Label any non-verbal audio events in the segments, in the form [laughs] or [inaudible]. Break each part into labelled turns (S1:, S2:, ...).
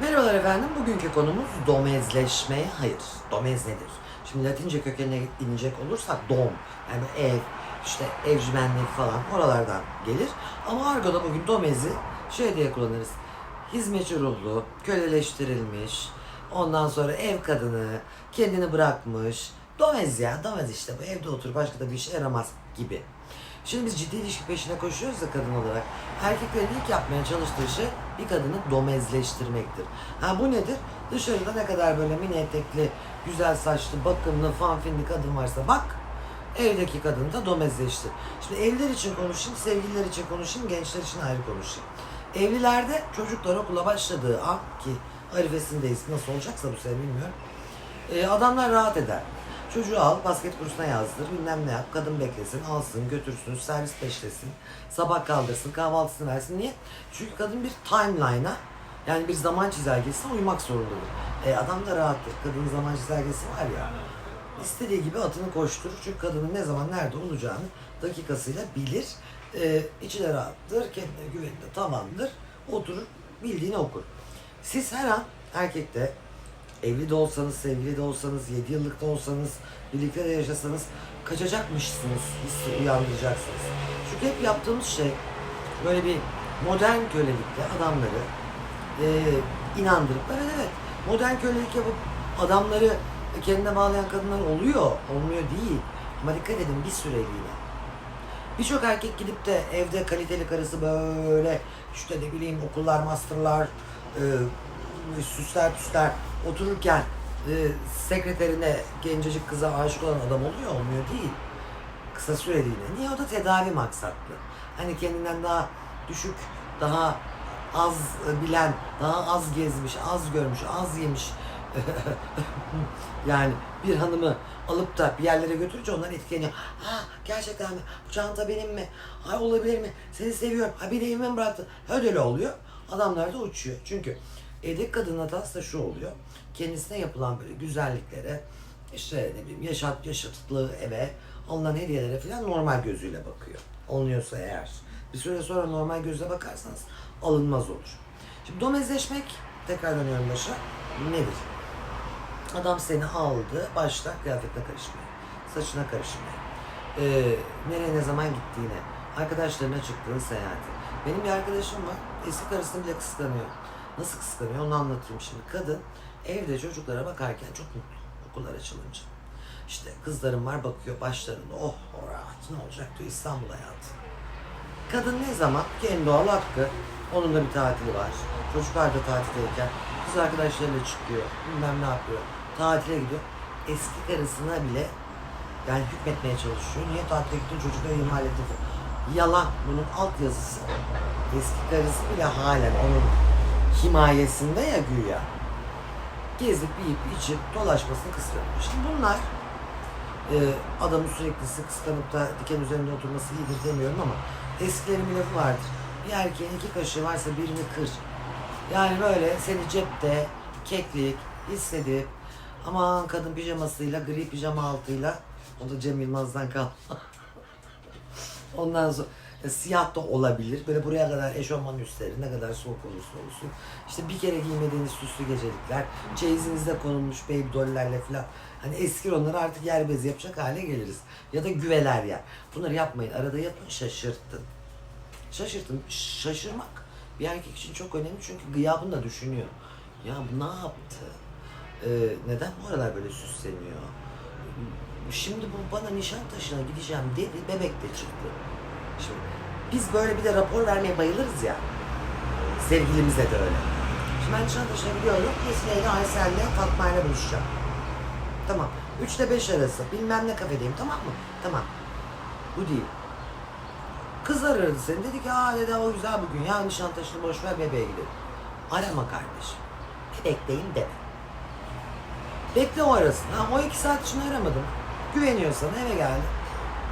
S1: Merhabalar efendim. Bugünkü konumuz domezleşmeye hayır. Domez nedir? Şimdi Latince kökenine inecek olursak dom yani ev, işte evcimenlik falan oralardan gelir. Ama argoda bugün domezi şey diye kullanırız. Hizmetçi ruhlu, köleleştirilmiş, ondan sonra ev kadını, kendini bırakmış. Domez ya, domez işte bu evde otur başka da bir işe yaramaz gibi. Şimdi biz ciddi ilişki peşine koşuyoruz ya kadın olarak. Erkeklerin ilk yapmaya çalıştığı şey bir kadını domezleştirmektir. Ha bu nedir? Dışarıda ne kadar böyle mini etekli, güzel saçlı, bakımlı, fanfinli kadın varsa bak evdeki kadını da domezleştir. Şimdi evliler için konuşayım, sevgililer için konuşayım, gençler için ayrı konuşayım. Evlilerde çocuklar okula başladığı an ki arifesindeyiz nasıl olacaksa bu sene bilmiyorum. E, adamlar rahat eder. Çocuğu al, basket kursuna yazdır, bilmem ne yap, kadın beklesin, alsın, götürsün, servis peşlesin, sabah kaldırsın, kahvaltısını versin. Niye? Çünkü kadın bir timeline'a, yani bir zaman çizelgesine uymak zorundadır. E, adam da rahattır. Kadının zaman çizelgesi var ya, istediği gibi atını koşturur. Çünkü kadının ne zaman nerede olacağını dakikasıyla bilir. E, içi de rahattır, kendine güveni de tamamdır. Oturur, bildiğini okur. Siz her an erkekte evli de olsanız, sevgili de olsanız, 7 yıllık da olsanız, birlikte de yaşasanız kaçacakmışsınız hissi uyandıracaksınız. Çünkü hep yaptığımız şey böyle bir modern kölelikle adamları e, inandırıp evet evet modern kölelik yapıp adamları kendine bağlayan kadınlar oluyor, olmuyor değil. Ama dikkat edin bir süreliğine. Birçok erkek gidip de evde kaliteli karısı böyle işte ne bileyim okullar, masterlar, e, süsler püsler otururken e, sekreterine gencecik kıza aşık olan adam oluyor olmuyor değil. Kısa süreliğine. Niye? O da tedavi maksatlı. Hani kendinden daha düşük, daha az bilen, daha az gezmiş, az görmüş, az yemiş [laughs] yani bir hanımı alıp da bir yerlere götürünce onlar etkileniyor. Ha gerçekten mi? Bu çanta benim mi? Ay olabilir mi? Seni seviyorum. Ha beni evime mi bıraktın? Öyle oluyor. Adamlar da uçuyor. Çünkü evdeki hatası da şu oluyor. Kendisine yapılan böyle güzelliklere işte ne bileyim yaşat, yaşatıklı eve alınan hediyelere falan normal gözüyle bakıyor. Alınıyorsa eğer. Bir süre sonra normal gözle bakarsanız alınmaz olur. Şimdi domezleşmek tekrar dönüyorum başa. Nedir? Adam seni aldı, başla kıyafetine karışmaya, saçına karışmaya, ee, nereye ne zaman gittiğine, arkadaşlarına çıktığın seyahati. Benim bir arkadaşım var, eski karısını bile kıskanıyor. Nasıl kıskanıyor onu anlatayım şimdi. Kadın evde çocuklara bakarken çok mutlu okullar açılınca. İşte kızlarım var bakıyor başlarında oh rahat ne olacak diyor İstanbul hayatı. Kadın ne zaman kendi doğal hakkı onun da bir tatili var. Çocuklar da tatildeyken kız arkadaşlarıyla çıkıyor bilmem ne yapıyor tatile gidiyor. Eski karısına bile yani hükmetmeye çalışıyor. Niye tatile gittin çocukları ihmal ettin. Yalan. Bunun alt yazısı. Eski karısı bile halen onun himayesinde ya güya. Gezip yiyip içip dolaşmasını kıskanıyor. Şimdi bunlar e, adamın sürekli sık kıskanıp da diken üzerinde oturması iyidir demiyorum ama eskilerin bir lafı vardır. Bir erkeğin iki kaşığı varsa birini kır. Yani böyle seni cepte keklik hissedip Aman kadın pijamasıyla, gri pijama altıyla. O da Cem Yılmaz'dan kal. [laughs] Ondan sonra e, siyah da olabilir. Böyle buraya kadar eşofman üstleri ne kadar soğuk olursa olsun. İşte bir kere giymediğiniz süslü gecelikler, çeyizinizde konulmuş baby dollerle falan. Hani eski onları artık yer bezi yapacak hale geliriz. Ya da güveler yer. Bunları yapmayın. Arada yapın şaşırtın. Şaşırtın. Şaşırmak bir erkek için çok önemli çünkü gıyabını da düşünüyor. Ya bu ne yaptı? Ee, neden bu aralar böyle süsleniyor? Şimdi bu bana Nişantaşı'na gideceğim dedi, bebek de çıktı. Şimdi biz böyle bir de rapor vermeye bayılırız ya. Sevgilimize de öyle. Şimdi ben Nişantaşı'na gidiyorum, Nesli'yle, Aysel'le, Fatma'yla buluşacağım. Tamam. 3 ile 5 arası bilmem ne kafedeyim tamam mı? Tamam. Bu değil. Kızlar aradı seni. Dedi ki aa dedi o güzel bugün ya Nişantaşı'nı boş ver bebeğe gidelim. Arama kardeşim. Bebekteyim deme. Bekle o arasın. Ha, o iki saat için aramadım. Güveniyor sana eve geldi.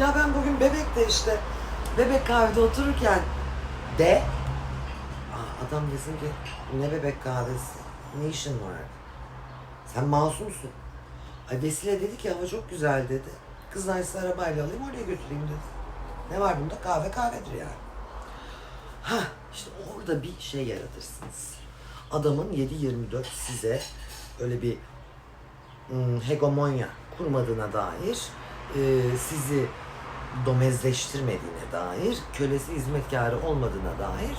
S1: Ya ben bugün bebekte işte bebek kahvede otururken de Aa, adam desin ki ne bebek kahvesi ne işin var? Sen masumsun. Ay Vesile dedi ki hava çok güzel dedi. Kızlar size arabayla alayım oraya götüreyim dedi. Ne var bunda? Kahve kahvedir yani. Ha işte orada bir şey yaratırsınız. adamın 7-24 size öyle bir ım, hegemonya kurmadığına dair, e, sizi domezleştirmediğine dair, kölesi hizmetkarı olmadığına dair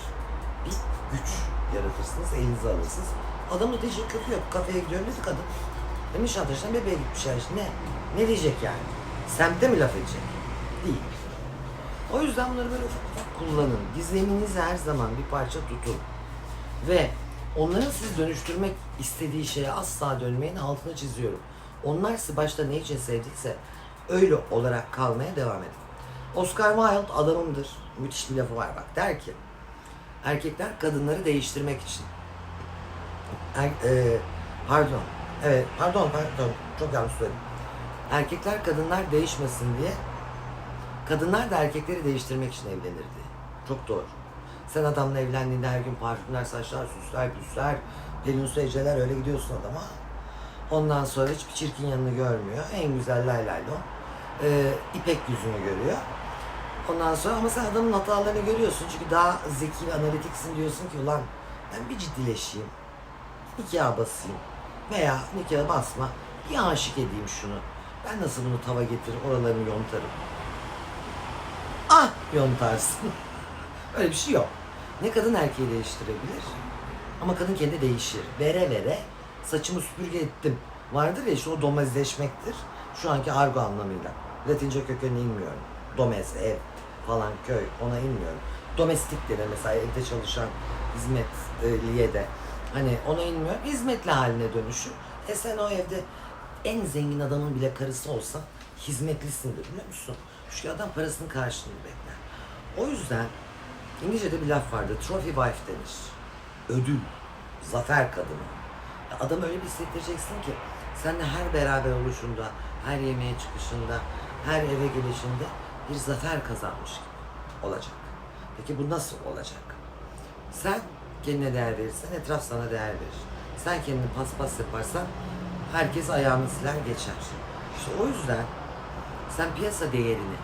S1: bir güç yaratırsınız, elinize alırsınız. Adamın diyecek kötü yok. Kafeye gidiyorum dedi kadın. E Nişantaşı'ndan bebeğe gitmişler işte. Ne? Ne diyecek yani? Semtte mi laf edecek? Değil. O yüzden bunları böyle ufak ufak kullanın. Gizeminizi her zaman bir parça tutun. Ve onların sizi dönüştürmek istediği şeye asla dönmeyin altını çiziyorum. Onlar sizi başta ne için sevdiyse öyle olarak kalmaya devam edin. Oscar Wilde adamımdır. Müthiş bir lafı var bak. Der ki erkekler kadınları değiştirmek için Er- e, pardon. Evet, pardon, pardon. Çok yanlış söyledim. Erkekler kadınlar değişmesin diye kadınlar da erkekleri değiştirmek için evlenirdi. Çok doğru. Sen adamla evlendiğinde her gün parfümler, saçlar, süsler, püsler, pelin su eceler öyle gidiyorsun adama. Ondan sonra hiçbir çirkin yanını görmüyor. En güzel lay lay lon. Ee, ipek yüzünü görüyor. Ondan sonra ama sen adamın hatalarını görüyorsun. Çünkü daha zeki ve analitiksin diyorsun ki ulan ben bir ciddileşeyim nikah basayım veya nikah basma bir aşık edeyim şunu. Ben nasıl bunu tava getirir oralarını yontarım. Ah yontarsın. [laughs] Öyle bir şey yok. Ne kadın erkeği değiştirebilir ama kadın kendi değişir. Vere vere saçımı süpürge ettim. Vardır ya işte o domezleşmektir. Şu anki argo anlamıyla. Latince kökenine inmiyorum. Domez, ev falan köy ona inmiyorum. Domestik denir mesela evde çalışan hizmetliye de. Hani ona inmiyor. Hizmetli haline dönüşür. E sen o evde en zengin adamın bile karısı olsa hizmetlisindir biliyor musun? Çünkü adam parasının karşılığını bekler. O yüzden İngilizce'de bir laf vardı. Trophy wife denir. Ödül, zafer kadını. Ya Adamı öyle bir hissettireceksin ki seninle her beraber oluşunda, her yemeğe çıkışında, her eve gelişinde bir zafer kazanmış gibi olacak. Peki bu nasıl olacak? Sen kendine değer verirsen etraf sana değer verir. Sen kendini paspas yaparsan herkes ayağını siler geçer. İşte o yüzden sen piyasa değerini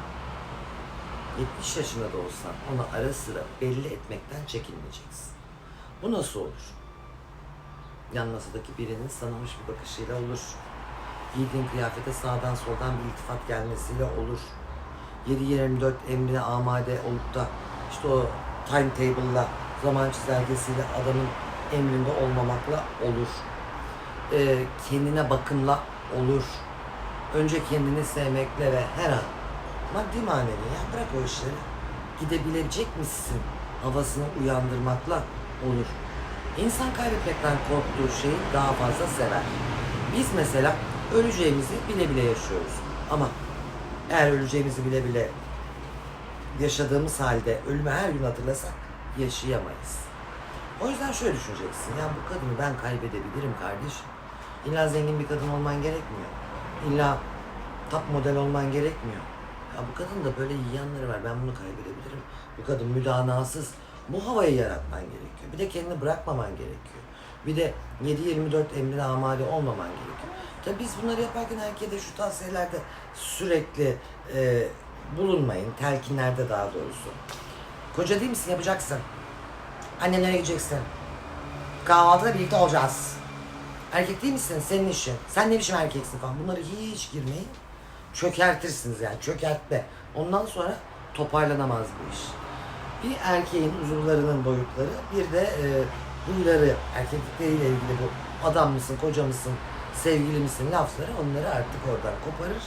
S1: 70 yaşında da olsan onu ara sıra belli etmekten çekinmeyeceksin. Bu nasıl olur? Yan masadaki birinin sanamış bir bakışıyla olur. Giydiğin kıyafete sağdan soldan bir iltifat gelmesiyle olur. 7-24 emrine amade olup da işte o timetable'la zaman çizelgesiyle adamın emrinde olmamakla olur. Ee, kendine bakımla olur. Önce kendini sevmekle ve her an maddi manevi ya bırak o işleri. Gidebilecek misin havasını uyandırmakla olur. İnsan kaybetmekten korktuğu şeyi daha fazla sever. Biz mesela öleceğimizi bile bile yaşıyoruz. Ama eğer öleceğimizi bile bile yaşadığımız halde ölümü her gün hatırlasak yaşayamayız. O yüzden şöyle düşüneceksin. Ya bu kadını ben kaybedebilirim kardeşim. İlla zengin bir kadın olman gerekmiyor. İlla top model olman gerekmiyor. Ya bu kadın da böyle iyi yanları var. Ben bunu kaybedebilirim. Bu kadın müdanasız. Bu havayı yaratman gerekiyor. Bir de kendini bırakmaman gerekiyor. Bir de 7-24 emrine amade olmaman gerekiyor. Tabii biz bunları yaparken erkeğe de şu tavsiyelerde sürekli e, bulunmayın. Telkinlerde daha doğrusu. Koca değil misin? Yapacaksın. Annenlere gideceksin. Kahvaltıda birlikte olacağız. Erkek değil misin? Senin işin. Sen ne biçim erkeksin falan. Bunları hiç girmeyin. Çökertirsiniz yani. Çökertme. Ondan sonra toparlanamaz bu iş. Bir erkeğin uzuvlarının boyutları, bir de e, huyları, erkeklikleriyle ilgili bu adam mısın, koca mısın, sevgili misin lafları onları artık oradan koparır.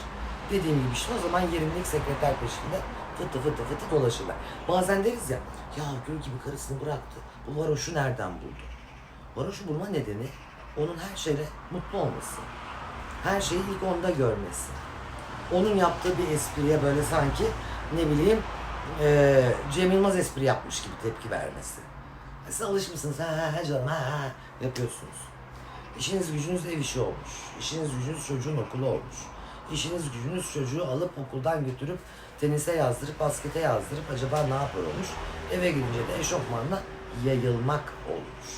S1: Dediğim gibi işte o zaman 20'lik sekreter peşinde fıtı fıtı fıtı dolaşırlar. Bazen deriz ya, ya gül gibi karısını bıraktı. Bu varoşu nereden buldu? Varoşu bulma nedeni onun her şeyle mutlu olması. Her şeyi ilk onda görmesi. Onun yaptığı bir espriye böyle sanki ne bileyim eee Cem Yılmaz espri yapmış gibi tepki vermesi. Siz alışmışsınız ha ha canım ha ha yapıyorsunuz. İşiniz gücünüz ev işi olmuş. İşiniz gücünüz çocuğun okulu olmuş. İşiniz gücünüz çocuğu alıp okuldan götürüp tenise yazdırıp baskete yazdırıp acaba ne yapıyor olmuş. Eve gidince de eşofmanla yayılmak olmuş.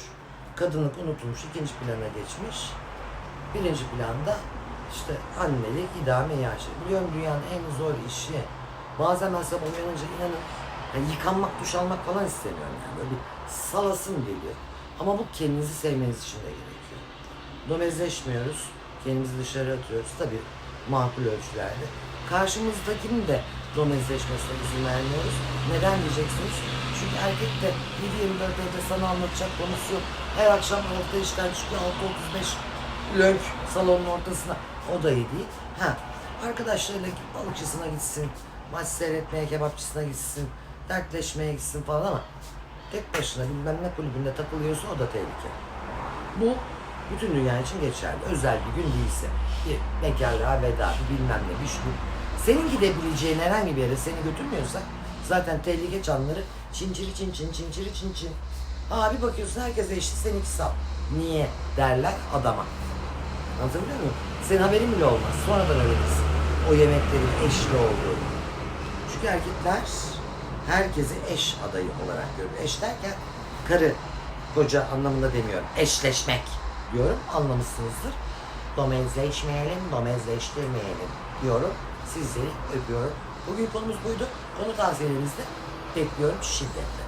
S1: Kadınlık unutulmuş, ikinci plana geçmiş. Birinci planda işte annelik, idame yaşı. Biliyorum dünyanın en zor işi. Bazen ben sabah uyanınca inanın yani yıkanmak, duş almak falan istemiyorum yani. Böyle bir salasım geliyor. Ama bu kendinizi sevmeniz için de gerekiyor. Domezleşmiyoruz. Kendimizi dışarı atıyoruz. Tabii makul ölçülerde. Karşımızdakinin de domezleşmesine izin vermiyoruz. Neden diyeceksiniz? Çünkü erkek de 7-24 evde sana anlatacak konusu yok. Her akşam 6'da işten çıkıyor 6.35 lönk salonun ortasına. O da iyi değil. Ha, arkadaşlarıyla balıkçısına gitsin, maç seyretmeye kebapçısına gitsin, dertleşmeye gitsin falan ama tek başına bilmem ne kulübünde takılıyorsa o da tehlike. Bu bütün dünya için geçerli. Özel bir gün değilse. Bir bekarlığa veda, bir bilmem ne, bir şu. Senin gidebileceğin herhangi bir yere seni götürmüyorsa zaten tehlike çanları çinçiri çin çin çinçiri çin çin. Aa bir bakıyorsun herkese eşit seninki sap. Niye derler adama. Anlatabiliyor muyum? Senin haberin bile olmaz. Sonradan öğrenirsin. O yemeklerin eşli olduğunu. Çünkü erkekler herkesi eş adayı olarak görüyor. Eş derken karı, koca anlamında demiyorum. Eşleşmek diyorum. Anlamışsınızdır. Domezleşmeyelim, domezleştirmeyelim diyorum. Sizleri öpüyorum. Bugün konumuz buydu. Konu tavsiyelerinizde bekliyorum şiddetle.